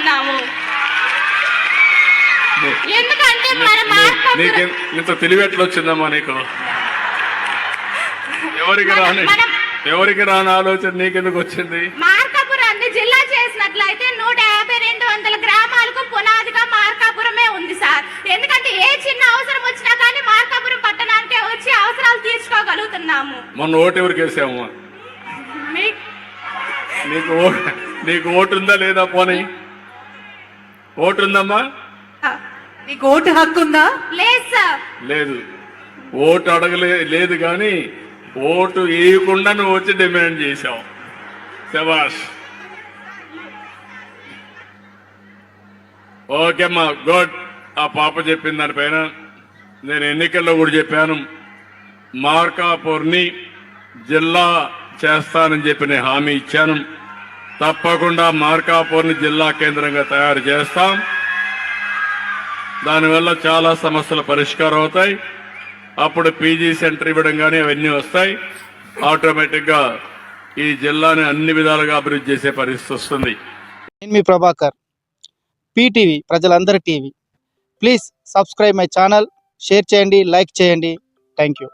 కోరుతున్నాము ఎందుకంటే మన నీకు ఇంత తెలివి ఎట్లా వచ్చిందమ్మా నీకు. ఎవరికి రాని ఎవరికి రాని ఆలోచన నీకెందుకు వచ్చింది? మార్కాపురాన్ని జిల్లా చేసినట్లయితే నూట యాభై రెండు వందల గ్రామాలకు పునాదిగా మార్కాపురమే ఉంది సార్. ఎందుకంటే ఏ చిన్న అవసరం వచ్చినా కానీ మార్కాపురం పట్టణానికే వచ్చి అవసరాలు తీర్చుకోగలుగుతున్నాము. మొన్న ఓటు ఎవరికి వేసావమ్మా మీ- నీకు ఓటు నీకు ఓటు ఉందా లేదా పోనీ? ఓటు ఉందమ్మా నీకు ఓటు హక్కు ఉందా లేదు సార్. లేదు. ఓటు అడగలే లేదు కానీ ఓటు వేయకుండా నువ్వు వచ్చి డిమాండ్ చేశావు. శబాష్ ఓకేమ్మా గుడ్. ఆ పాప చెప్పిన దానిపైన నేను ఎన్నికల్లో కూడా చెప్పాను. మార్కాపూర్ని జిల్లా చేస్తానని చెప్పి నేను హామీ ఇచ్చాను. తప్పకుండా మార్కాపూర్ని జిల్లా కేంద్రంగా తయారు చేస్తాం. దానివల్ల చాలా సమస్యలు పరిష్కారం అవుతాయి. అప్పుడు పీజీ సెంటర్ ఇవ్వడం కానీ అవన్నీ వస్తాయి. ఆటోమేటిక్గా ఈ జిల్లాని అన్ని విధాలుగా అభివృద్ధి చేసే పరిస్థితి వస్తుంది. నేను మీ ప్రభాకర్. పీటీవీ ప్రజలందరి TV. Please subscribe my channel share చేయండి లైక్ చేయండి. Thank you.